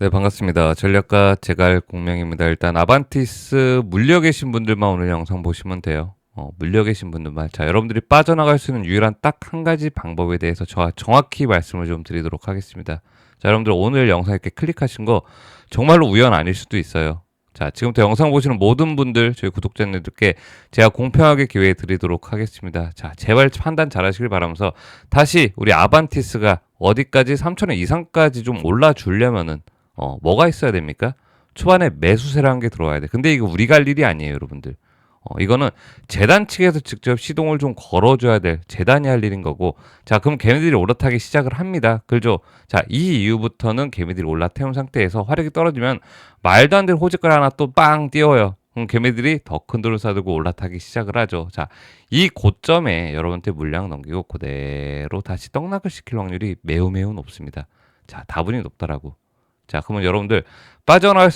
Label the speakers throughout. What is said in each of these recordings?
Speaker 1: 네, 반갑습니다. 전략가 제갈 공명입니다. 일단 아반티스 물려 계신 분들만 오늘 영상 보시면 돼요. 어, 물려 계신 분들만. 자, 여러분들이 빠져나갈 수 있는 유일한 딱 한 가지 방법에 대해서 저 정확히 말씀을 좀 드리도록 하겠습니다. 자, 여러분들 오늘 영상 이렇게 클릭하신 거 정말로 우연 아닐 수도 있어요. 자, 지금부터 영상 보시는 모든 분들, 저희 구독자님들께 제가 공평하게 기회 드리도록 하겠습니다. 자, 제발 판단 잘 하시길 바라면서 다시 우리 아반티스가 어디까지 3천원 이상까지 좀 올라주려면은 어, 뭐가 있어야 됩니까? 초반에 매수세라는 게 들어와야 돼. 근데 이거 우리가 할 일이 아니에요, 여러분들. 어, 이거는 재단 측에서 직접 시동을 좀 걸어줘야 될 재단이 할 일인 거고, 자, 그럼 개미들이 올라타기 시작을 합니다. 그죠? 자, 이 이후부터는 개미들이 올라태운 상태에서 화력이 떨어지면 말도 안 되는 호재걸 하나 또 빵 띄워요. 그럼 개미들이 더 큰 돈을 사들고 올라타기 시작을 하죠. 자, 이 고점에 여러분한테 물량 넘기고 그대로 다시 떡락을 시킬 확률이 매우 매우 높습니다. 자, 다분히 높다라고. 자, 그러면 여러분들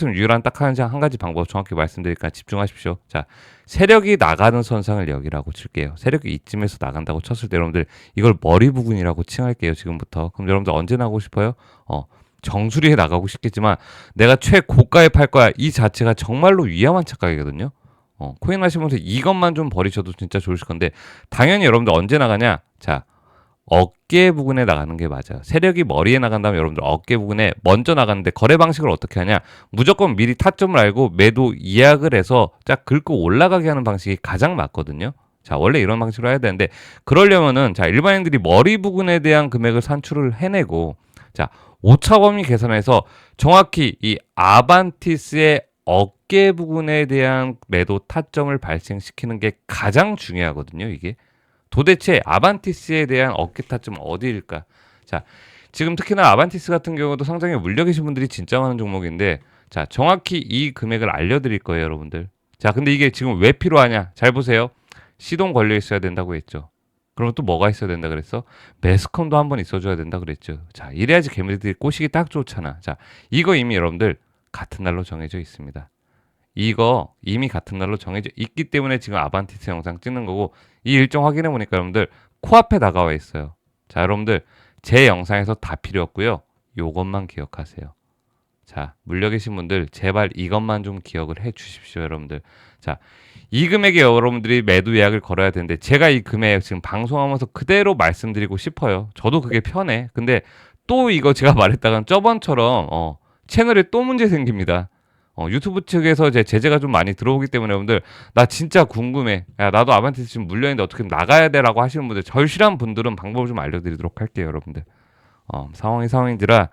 Speaker 1: 있는 유일한 딱 한 한 가지 방법 정확히 말씀드리니까 집중하십시오. 자, 세력이 나가는 선상을 여기라고 칠게요. 세력이 이쯤에서 나간다고 쳤을 때 여러분들 이걸 머리 부분이라고 칭할게요. 지금부터. 그럼 여러분들 언제 나가고 싶어요? 어, 정수리에 나가고 싶겠지만 내가 최고가에 팔 거야. 이 자체가 정말로 위험한 착각이거든요. 어, 코인 하시면서 이것만 좀 버리셔도 진짜 좋으실 건데 당연히 여러분들 언제 나가냐? 자, 어깨 부분에 나가는 게 맞아요. 세력이 머리에 나간다면 여러분들 어깨 부분에 먼저 나가는데 거래 방식을 어떻게 하냐? 무조건 미리 타점을 알고 매도 예약을 해서 쫙 긁고 올라가게 하는 방식이 가장 맞거든요. 자, 원래 이런 방식으로 해야 되는데 그러려면은 자, 일반인들이 머리 부분에 대한 금액을 산출을 해내고 자, 오차 범위 계산해서 정확히 이 아반티스의 어깨 부분에 대한 매도 타점을 발생시키는 게 가장 중요하거든요, 이게. 도대체 아반티스에 대한 어깨 타점 어디일까? 자, 지금 특히나 아반티스 같은 경우도 상장에 물려 계신 분들이 진짜 많은 종목인데, 자, 정확히 이 금액을 알려 드릴 거예요, 여러분들. 자, 근데 이게 지금 왜 필요하냐? 잘 보세요. 시동 걸려 있어야 된다고 했죠. 그럼 또 뭐가 있어야 된다 그랬어? 매스컴도 한번 있어줘야 된다 그랬죠. 자, 이래야지 개미들이 꼬시기 딱 좋잖아. 자, 이거 이미 여러분들 같은 날로 정해져 있습니다. 이거 이미 같은 날로 정해져 있기 때문에 지금 아반티스 영상 찍는 거고 이 일정 확인해 보니까 여러분들 코앞에 다가와 있어요. 자, 여러분들 제 영상에서 다 필요 없고요. 요것만 기억하세요. 자, 물려 계신 분들 제발 이것만 좀 기억을 해 주십시오, 여러분들. 자, 이 금액에 여러분들이 매도 예약을 걸어야 되는데 제가 이 금액 지금 방송하면서 그대로 말씀드리고 싶어요. 저도 그게 편해. 근데 또 이거 제가 말했다간 저번처럼 어, 채널에 또 문제 생깁니다. 어, 유튜브 측에서 제 제재가 좀 많이 들어오기 때문에 여러분들 나 진짜 궁금해. 야 나도 아반티스 지금 물려있는데 어떻게 나가야 돼라고 하시는 분들 절실한 분들은 방법을 좀 알려드리도록 할게요, 여러분들. 어, 상황이 상황인지라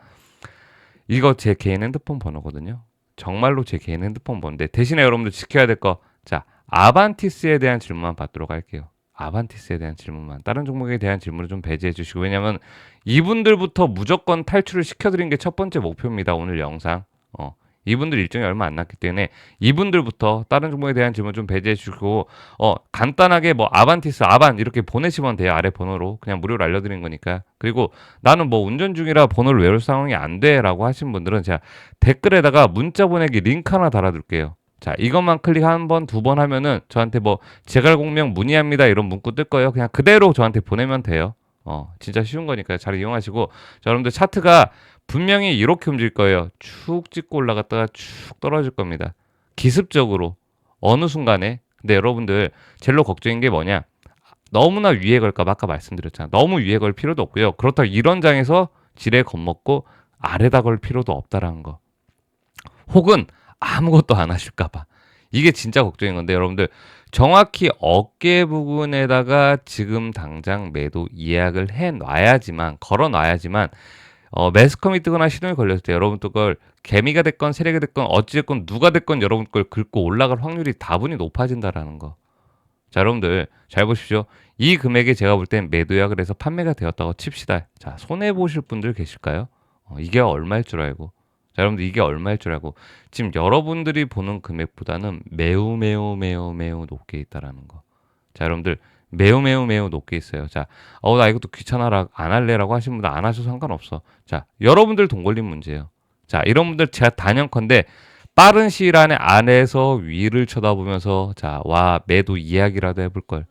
Speaker 1: 이거 제 개인 핸드폰 번호거든요. 정말로 제 개인 핸드폰 번호인데 대신에 여러분들 지켜야 될 거. 자 아반티스에 대한 질문만 받도록 할게요. 아반티스에 대한 질문만 다른 종목에 대한 질문을 좀 배제해 주시고 왜냐면 이분들부터 무조건 탈출을 시켜드린 게 첫 번째 목표입니다 오늘 영상 어 이분들 일정이 얼마 안 남기 때문에 이분들부터 다른 종목에 대한 질문 좀 배제해 주시고 어 간단하게 뭐 아반티스 아반 이렇게 보내시면 돼요. 아래 번호로. 그냥 무료로 알려드린 거니까. 그리고 나는 뭐 운전 중이라 번호를 외울 상황이 안 돼라고 하신 분들은 제가 댓글에다가 문자 보내기 링크 하나 달아둘게요. 자 이것만 클릭 한 번 두 번 하면은 저한테 뭐 제갈공명 문의합니다 이런 문구 뜰 거예요. 그냥 그대로 저한테 보내면 돼요. 어 진짜 쉬운 거니까 잘 이용하시고. 자 여러분들 차트가 분명히 이렇게 움직일 거예요. 축 찍고 올라갔다가 축 떨어질 겁니다. 기습적으로 어느 순간에 근데 여러분들 젤로 걱정인 게 뭐냐? 너무나 위에 걸까 봐 아까 말씀드렸잖아. 너무 위에 걸 필요도 없고요. 그렇다고 이런 장에서 지뢰 겁먹고 아래다 걸 필요도 없다라는 거. 혹은 아무것도 안 하실까 봐. 이게 진짜 걱정인 건데 여러분들 정확히 어깨 부분에다가 지금 당장 매도 예약을 해 놔야지만 걸어 놔야지만 어, 매스컴이 뜨거나 시동이 걸렸을 때 여러분 그걸 개미가 됐건 세력이 됐건 어찌됐건 누가 됐건 여러분 걸 긁고 올라갈 확률이 다분히 높아진다라는 거. 자, 여러분들 잘 보십시오. 이 금액에 제가 볼 땐 매도 약을 해서 판매가 되었다고 칩시다. 자, 손해 보실 분들 계실까요? 어, 이게 얼마일 줄 알고. 자, 여러분들 이게 얼마일 줄 알고. 지금 여러분들이 보는 금액보다는 매우 매우 매우 매우 높게 있다라는 거. 자, 여러분들 매우 매우 매우 높게 있어요. 자, 어, 나 이것도 귀찮아라, 안 할래라고 하시는 분들 안 하셔도 상관없어. 자, 여러분들 돈 걸린 문제예요. 자, 이런 분들 제가 단연컨대 빠른 시일 안에 안에서 위를 쳐다보면서 자, 와, 매도 이야기라도 해볼 걸.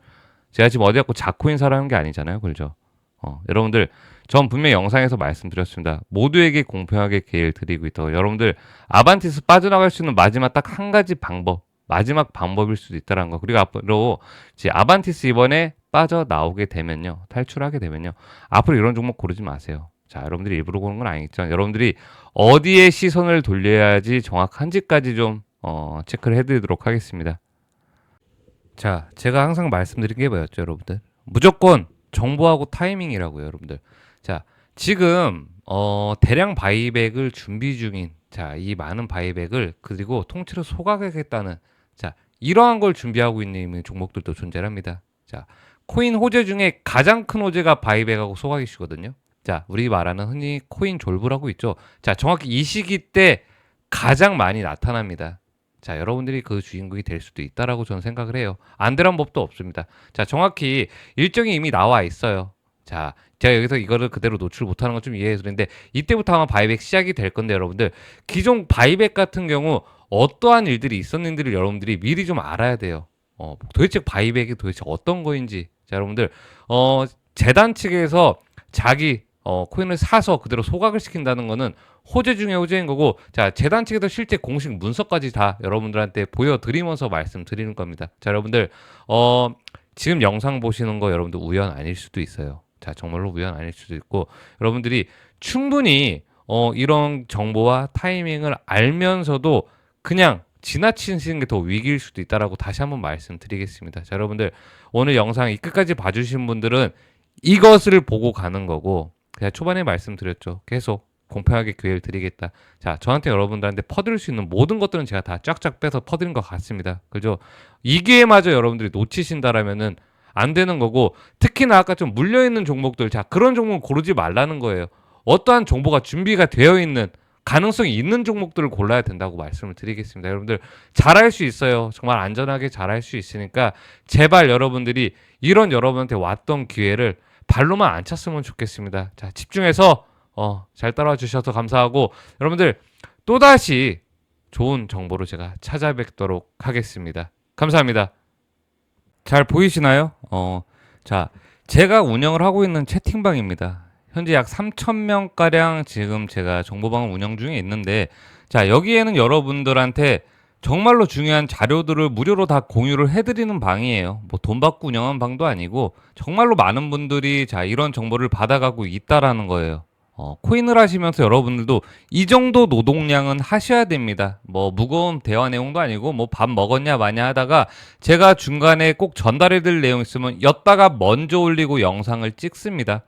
Speaker 1: 제가 지금 어디 갖고 자코인 사라는 게 아니잖아요. 그죠? 어, 여러분들 전 분명히 영상에서 말씀드렸습니다. 모두에게 공평하게 기회를 드리고 있다고. 여러분들 아반티스 빠져나갈 수 있는 마지막 딱 한 가지 방법, 마지막 방법일 수도 있다는 거. 그리고 앞으로 아반티스 이번에 빠져나오게 되면요, 탈출하게 되면요, 앞으로 이런 종목 고르지 마세요. 자, 여러분들이 일부러 고르는 건 아니겠지만 여러분들이 어디에 시선을 돌려야지 정확한지까지 좀 어, 체크를 해드리도록 하겠습니다. 자, 제가 항상 말씀드린 게 뭐였죠, 여러분들? 무조건 정보하고 타이밍이라고요, 여러분들. 자, 지금 어, 대량 바이백을 준비 중인 자, 이 많은 바이백을 그리고 통째로 소각하겠다는 자, 이러한 걸 준비하고 있는 종목들도 존재합니다. 자, 코인 호재 중에 가장 큰 호재가 바이백하고 소각이시거든요. 자, 우리 말하는 흔히 코인 졸부라고 있죠. 자, 정확히 이 시기 때 가장 많이 나타납니다. 자, 여러분들이 그 주인공이 될 수도 있다라고 저는 생각을 해요. 안 되란 법도 없습니다. 자, 정확히 일정이 이미 나와 있어요. 자, 제가 여기서 이거를 그대로 노출 못하는 건 좀 이해해서 그런데 이때부터 아마 바이백 시작이 될 건데 여러분들 기존 바이백 같은 경우 어떠한 일들이 있었는지를 여러분들이 미리 좀 알아야 돼요. 어, 도대체 바이백이 도대체 어떤 거인지. 자, 여러분들 어, 재단 측에서 자기 어, 코인을 사서 그대로 소각을 시킨다는 거는 호재 중에 호재인 거고 자 재단 측에서 실제 공식 문서까지 다 여러분들한테 보여드리면서 말씀드리는 겁니다. 자 여러분들 어 지금 영상 보시는 거 여러분들 우연 아닐 수도 있어요. 자 정말로 우연 아닐 수도 있고 여러분들이 충분히 어 이런 정보와 타이밍을 알면서도 그냥 지나치시는 게 더 위기일 수도 있다라고 다시 한번 말씀드리겠습니다. 자 여러분들 오늘 영상 이 끝까지 봐주신 분들은 이것을 보고 가는 거고 제가 초반에 말씀드렸죠. 계속 공평하게 기회를 드리겠다. 자, 저한테 여러분들한테 퍼드릴 수 있는 모든 것들은 제가 다 쫙쫙 빼서 퍼드린 것 같습니다. 그죠? 이 기회마저 여러분들이 놓치신다라면은 안 되는 거고 특히나 아까 좀 물려 있는 종목들 자 그런 종목 고르지 말라는 거예요. 어떠한 정보가 준비가 되어 있는 가능성이 있는 종목들을 골라야 된다고 말씀을 드리겠습니다. 여러분들 잘할 수 있어요. 정말 안전하게 잘할 수 있으니까 제발 여러분들이 이런 여러분한테 왔던 기회를 발로만 안 찼으면 좋겠습니다. 자, 집중해서 어, 잘 따라와 주셔서 감사하고 여러분들 또다시 좋은 정보로 제가 찾아뵙도록 하겠습니다. 감사합니다. 잘 보이시나요? 어, 자, 제가 운영을 하고 있는 채팅방입니다. 현재 약 3,000명 가량 지금 제가 정보방을 운영 중에 있는데 자, 여기에는 여러분들한테 정말로 중요한 자료들을 무료로 다 공유를 해드리는 방이에요. 뭐 돈 받고 운영한 방도 아니고 정말로 많은 분들이 자 이런 정보를 받아가고 있다라는 거예요. 어, 코인을 하시면서 여러분들도 이 정도 노동량은 하셔야 됩니다. 뭐 무거운 대화 내용도 아니고 뭐 밥 먹었냐 마냐 하다가 제가 중간에 꼭 전달해드릴 내용 있으면 였다가 먼저 올리고 영상을 찍습니다.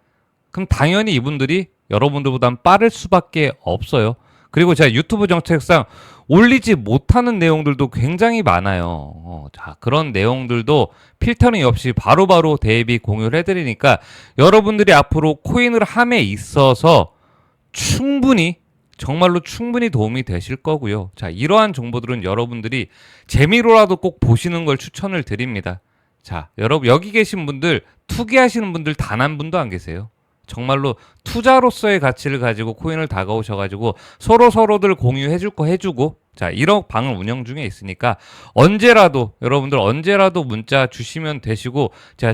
Speaker 1: 그럼 당연히 이분들이 여러분들보단 빠를 수밖에 없어요. 그리고 제가 유튜브 정책상 올리지 못하는 내용들도 굉장히 많아요. 어, 자, 그런 내용들도 필터링 없이 바로 바로 대비 공유를 해드리니까 여러분들이 앞으로 코인을 함에 있어서 충분히 정말로 충분히 도움이 되실 거고요. 자, 이러한 정보들은 여러분들이 재미로라도 꼭 보시는 걸 추천을 드립니다. 자, 여러분 여기 계신 분들 투기하시는 분들 단 한 분도 안 계세요. 정말로 투자로서의 가치를 가지고 코인을 다가오셔가지고 서로 서로들 공유해줄 거 해주고 자 이런 방을 운영 중에 있으니까 언제라도 여러분들 언제라도 문자 주시면 되시고 제가